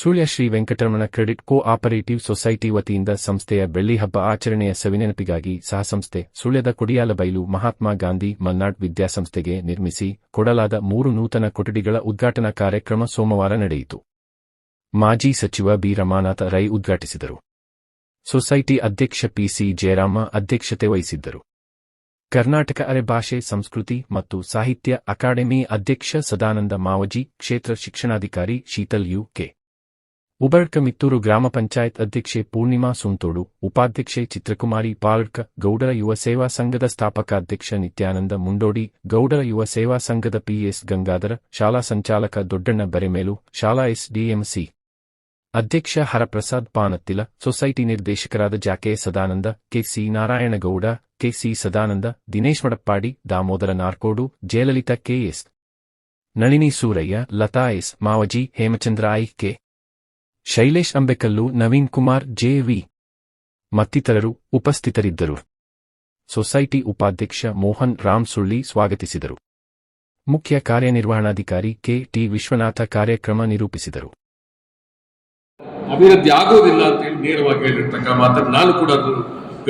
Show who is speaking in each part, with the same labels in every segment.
Speaker 1: Sullia Shri Venkataramana credit co operative society ವತಿಯಿಂದ ಸಂಸ್ಥೆಯ ಬೆಳ್ಳಿ ಹಬ್ಬ ಆಚರಣೆಯ ಸವಿನೆನಪಿಗಾಗಿ ಸಹಸಂಸ್ಥೆ ಸುಳ್ಯದ ಕೊಡಿಯಾಲಬೈಲು ಮಹಾತ್ಮ ಗಾಂಧಿ ಮಲ್ನಾಡ್ ವಿದ್ಯಾಸಂಸ್ಥೆಗೆ ನಿರ್ಮಿಸಿ ಕೊಡಲಾದ ಮೂರು ನೂತನ ಕೊಠಡಿಗಳ ಉದ್ಘಾಟನಾ ಕಾರ್ಯಕ್ರಮ ಸೋಮವಾರ ನಡೆಯಿತು. ಮಾಜಿ ಸಚಿವ ಬಿ. ರಮಾನಾಥ ರೈ ಉದ್ಘಾಟಿಸಿದರು. ಸೊಸೈಟಿ ಅಧ್ಯಕ್ಷ ಪಿಸಿ ಜಯರಾಮ ಅಧ್ಯಕ್ಷತೆ ವಹಿಸಿದ್ದರು. ಕರ್ನಾಟಕ ಅರೆಭಾಷೆ ಸಂಸ್ಕೃತಿ ಮತ್ತು ಸಾಹಿತ್ಯ ಅಕಾಡೆಮಿ ಅಧ್ಯಕ್ಷ ಸದಾನಂದ ಮಾವಜಿ, ಕ್ಷೇತ್ರ ಶಿಕ್ಷಣಾಧಿಕಾರಿ ಶೀತಲ್ ಯು ಕೆ. ಉಬರ್ಕ ಮಿತ್ತೂರು ಗ್ರಾಮ ಪಂಚಾಯತ್ ಅಧ್ಯಕ್ಷೆ ಪೂರ್ಣಿಮಾ ಸುಂತೋಡು, ಉಪಾಧ್ಯಕ್ಷೆ ಚಿತ್ರಕುಮಾರಿ ಪಾಳ್ಕ ಗೌಡರ ಯುವ ಸೇವಾ ಸಂಘದ ಸ್ಥಾಪಕ ಅಧ್ಯಕ್ಷ ನಿತ್ಯಾನಂದ ಮುಂಡೋಡಿ, ಗೌಡರ ಯುವ ಸೇವಾ ಸಂಘದ ಪಿಎಸ್ ಗಂಗಾಧರ, ಶಾಲಾ ಸಂಚಾಲಕ ದೊಡ್ಡಣ್ಣ ಬರೆಮೇಲು, ಶಾಲಾ ಎಸ್ಡಿಎಂಸಿ ಅಧ್ಯಕ್ಷ ಹರಪ್ರಸಾದ್ ಪಾನತ್ತಿಲ, ಸೊಸೈಟಿ ನಿರ್ದೇಶಕರಾದ ಜಾಕೆ Sadananda K C Narayanagowda K C Sadananda, Dinesh Madappady, Damodara Narkodu, Jayalalitha K S Nalini Suraiah, Latha S Mavaji, Hemachandra I K Shailesh Ambekallu, Naveen Kumar, J V ಮತ್ತಿತರರು ಉಪಸ್ಥಿತರಿದ್ದರು. Society ಉಪಾಧ್ಯಕ್ಷ ಮೋಹನ್ ರಾಮ್ ಸುಳ್ಳಿ ಸ್ವಾಗತಿಸಿದರು. ಮುಖ್ಯ ಕಾರ್ಯನಿರ್ವಹಣಾಧಿಕಾರಿ K. T. Vishwanath ಕಾರ್ಯಕ್ರಮ ನಿರೂಪಿಸಿದರು.
Speaker 2: ಅಭಿವೃದ್ಧಿ ಆಗುವುದಿಲ್ಲ ಅಂತ ಹೇಳಿ ನೇರವಾಗಿ ಹೇಳಿರ್ತಕ್ಕ ಮಾತನ್ನು ನಾನು ಕೂಡ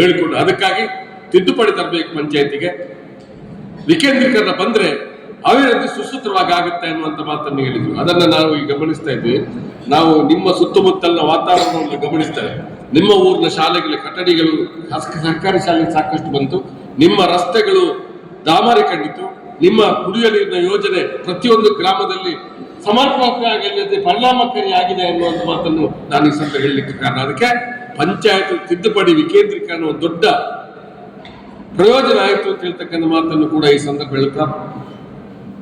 Speaker 2: ಹೇಳಿಕೊಂಡು ಅದಕ್ಕಾಗಿ ತಿದ್ದುಪಡಿ ತರಬೇಕು ಪಂಚಾಯತಿಗೆ. ವಿಕೇಂದ್ರೀಕರಣ ಬಂದ್ರೆ ಅಭಿವೃದ್ಧಿ ಸುಸೂತ್ರವಾಗಿ ಆಗುತ್ತೆ ಅನ್ನುವಂಥ ಮಾತನ್ನು ಹೇಳಿದ್ರು. ಅದನ್ನ ನಾವು ಈಗ ಗಮನಿಸ್ತಾ ಇದ್ವಿ. ನಾವು ನಿಮ್ಮ ಸುತ್ತಮುತ್ತಲಿನ ವಾತಾವರಣವನ್ನು ಗಮನಿಸ್ತೇವೆ ನಿಮ್ಮ ಊರಿನ ಶಾಲೆಗಳ, ಕಟ್ಟಡಿಗಳು ಸರ್ಕಾರಿ ಶಾಲೆ ಸಾಕಷ್ಟು ಬಂತು. ನಿಮ್ಮ ರಸ್ತೆಗಳು ಡಾಮರೀಕರಣಿತು ನಿಮ್ಮ ಕುಡಿಯುವ ನೀರಿನ ಯೋಜನೆ ಪ್ರತಿಯೊಂದು ಗ್ರಾಮದಲ್ಲಿ ಸಮರ್ಪಕವಾಗಿ ಪರಿಣಾಮಕಾರಿಯಾಗಿದೆ ಅನ್ನುವಂಥ ಮಾತನ್ನು ನಾನು ಈ ಸಂದರ್ಭ ಹೇಳಲಿಕ್ಕೆ ಕಾರಣ. ಅದಕ್ಕೆ ಪಂಚಾಯತ್ ತಿದ್ದುಪಡಿ ವಿಕೇಂದ್ರೀಕರಣ ದೊಡ್ಡ ಪ್ರಯೋಜನ ಆಯಿತು ಅಂತ ಹೇಳ್ತಕ್ಕಂಥ ಮಾತನ್ನು ಕೂಡ ಈ ಸಂದರ್ಭ ಹೇಳ್ತಾ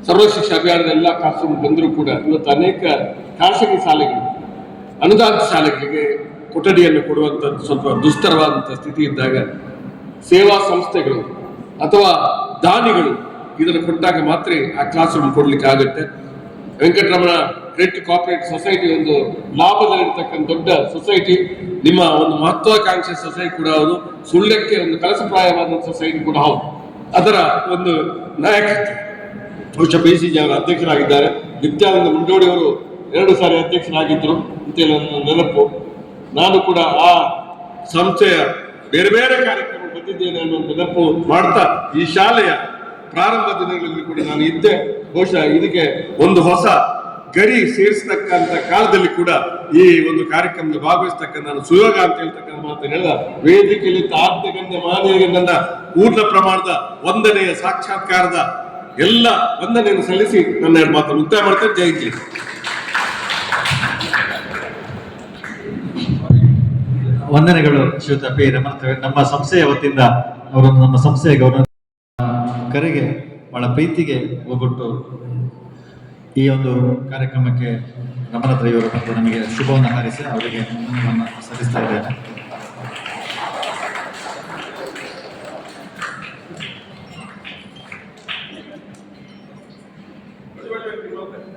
Speaker 2: ಸರ್ವ ಶಿಕ್ಷಾ ಅಭಿಯಾನದ ಎಲ್ಲ ಕಾಸು ಬಂದರೂ ಕೂಡ ಇವತ್ತು ಅನೇಕ ಖಾಸಗಿ ಶಾಲೆಗಳು ಅನುದಾನ ಶಾಲೆಗಳಿಗೆ ಕೊಠಡಿಯನ್ನು ಕೊಡುವಂಥದ್ದು ಸ್ವಲ್ಪ ದುಸ್ತರವಾದಂಥ ಸ್ಥಿತಿ ಇದ್ದಾಗ ಸೇವಾ ಸಂಸ್ಥೆಗಳು ಅಥವಾ ದಾನಿಗಳು ಇದನ್ನು ಕೊಟ್ಟಾಗ ಮಾತ್ರ ಆ ಕ್ಲಾಸ್ ರೂಮ್ ಕೊಡ್ಲಿಕ್ಕೆ ಆಗುತ್ತೆ. ವೆಂಕಟರಮಣ ಕ್ರೆಡಿಟ್ ಕೋಆಪರೇಟ್ ಸೊಸೈಟಿ ಒಂದು ಲಾಭದಲ್ಲಿರ್ತಕ್ಕಂಥ ದೊಡ್ಡ ಸೊಸೈಟಿ ನಿಮ್ಮ ಒಂದು ಮಹತ್ವಾಕಾಂಕ್ಷೆ ಸೊಸೈಟಿ ಕೂಡ ಹೌದು, ಸುಳ್ಳಕ್ಕೆ ಒಂದು ಕಲಸಪ್ರಾಯವಾದ ಸೊಸೈಟಿ ಕೂಡ ಹೌದು. ಅದರ ಒಂದು ನಾಯಕತ್ವ. ಬಹುಶಃ ಪಿ ಸಿ ಜಿ ಅವರ ಅಧ್ಯಕ್ಷರಾಗಿದ್ದಾರೆ. ನಿತ್ಯಾನಂದ ಮುಂಡೋಡಿ ಅವರು ಎರಡು ಸಾರಿ ಅಧ್ಯಕ್ಷರಾಗಿದ್ದರು ಅಂತೇಳಿ ನನ್ನ ನೆನಪು. ನಾನು ಕೂಡ ಆ ಸಂಸ್ಥೆಯ ಬೇರೆ ಬೇರೆ ಕಾರ್ಯಕ್ರಮ ಬಂದಿದ್ದೇನೆ ಅನ್ನೋ ನೆನಪು ಮಾಡ್ತಾ ಈ ಶಾಲೆಯ ಪ್ರಾರಂಭ ದಿನಗಳಲ್ಲಿ ಕೂಡ ನಾನು ಇದ್ದೆ. ಬಹುಶಃ ಇದಕ್ಕೆ ಒಂದು ಹೊಸ ಗರಿ ಸೇರಿಸತಕ್ಕಂಥ ಕಾಲದಲ್ಲಿ ಕೂಡ ಈ ಒಂದು ಕಾರ್ಯಕ್ರಮದಲ್ಲಿ ಭಾಗವಹಿಸ್ತಕ್ಕಂಥ ನಾನು ಸುಯೋಗ ಅಂತ ಹೇಳ್ತಕ್ಕಂಥ ಮಾತು ಹೇಳಿದ. ವೇದಿಕೆಯಲ್ಲಿ ಆದ್ಯಗಣ್ಯ ಮಾನವೀಯ ಪೂರ್ಣ ಪ್ರಮಾಣದ ಒಂದನೆಯ ಸಾಕ್ಷಾತ್ಕಾರದ ಎಲ್ಲ ವಂದನೆಯನ್ನು ಸಲ್ಲಿಸಿ ನನ್ನ ಎರಡು ಮಾತನ್ನು ಮುಕ್ತಾಯ ಮಾಡ್ತೇನೆ. ಜೈ ಜೈ
Speaker 3: ವಂದನೆಗಳು ಶ್ರೀಯುತ ಪಿ ರಮಣ ನಮ್ಮ ಸಂಸ್ಥೆಯ ವತಿಯಿಂದ ಅವರನ್ನು ನಮ್ಮ ಸಂಸ್ಥೆಯ ಗೌರವ ಕರೆಗೆ ಬಹಳ ಪ್ರೀತಿಗೆ ಹೋಗ್ಬಿಟ್ಟು ಈ ಒಂದು ಕಾರ್ಯಕ್ರಮಕ್ಕೆ ನಮ್ಮ ಹತ್ರ ಬಂದು ನಮಗೆ ಶುಭವನ್ನು ಹಾರಿಸಿ ಅವರಿಗೆ ಸಲ್ಲಿಸ್ತಾ ಇದ್ದೇನೆ